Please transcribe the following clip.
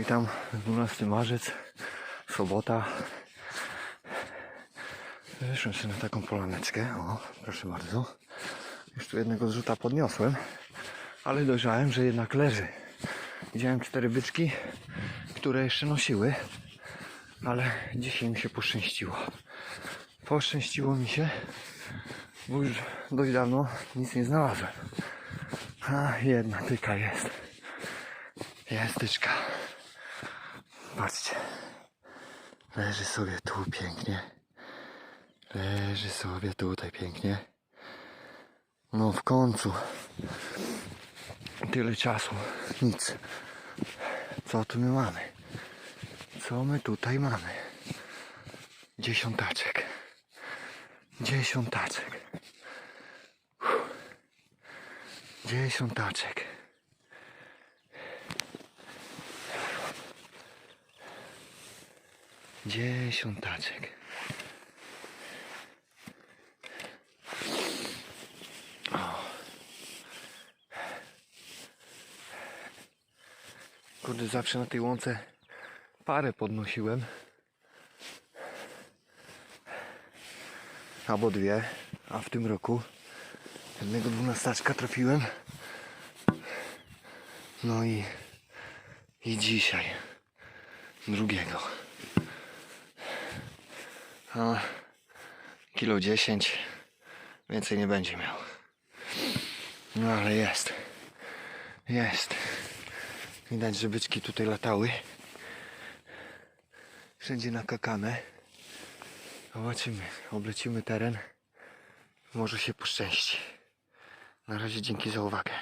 Witam, 12 marzec, sobota. Wyszłem się na taką polaneczkę, o, proszę bardzo. Już tu jednego zrzuta podniosłem, ale dojrzałem, że jednak leży. Widziałem cztery byczki, które jeszcze nosiły, ale dzisiaj mi się poszczęściło. Poszczęściło mi się, bo już dość dawno nic nie znalazłem. A jedna tyka jest. Jest tyczka. Patrzcie. Leży sobie tu pięknie. Leży sobie tutaj pięknie. No w końcu. Tyle czasu. Nic. Co tu my mamy? Co my tutaj mamy? Dziesiątaczek. Dziesiątaczek. Dziesiątaczek. Dziesiątaczek. O. Kurde, zawsze na tej łące parę podnosiłem. Albo dwie, a w tym roku jednego dwunastaczka trafiłem. No i, i dzisiaj drugiego. A kilo 10 więcej nie będzie miał. No ale jest. Jest. Widać, że byczki tutaj latały. Wszędzie nakakane. Zobaczymy. Oblecimy teren. Może się poszczęści. Na razie dzięki za uwagę.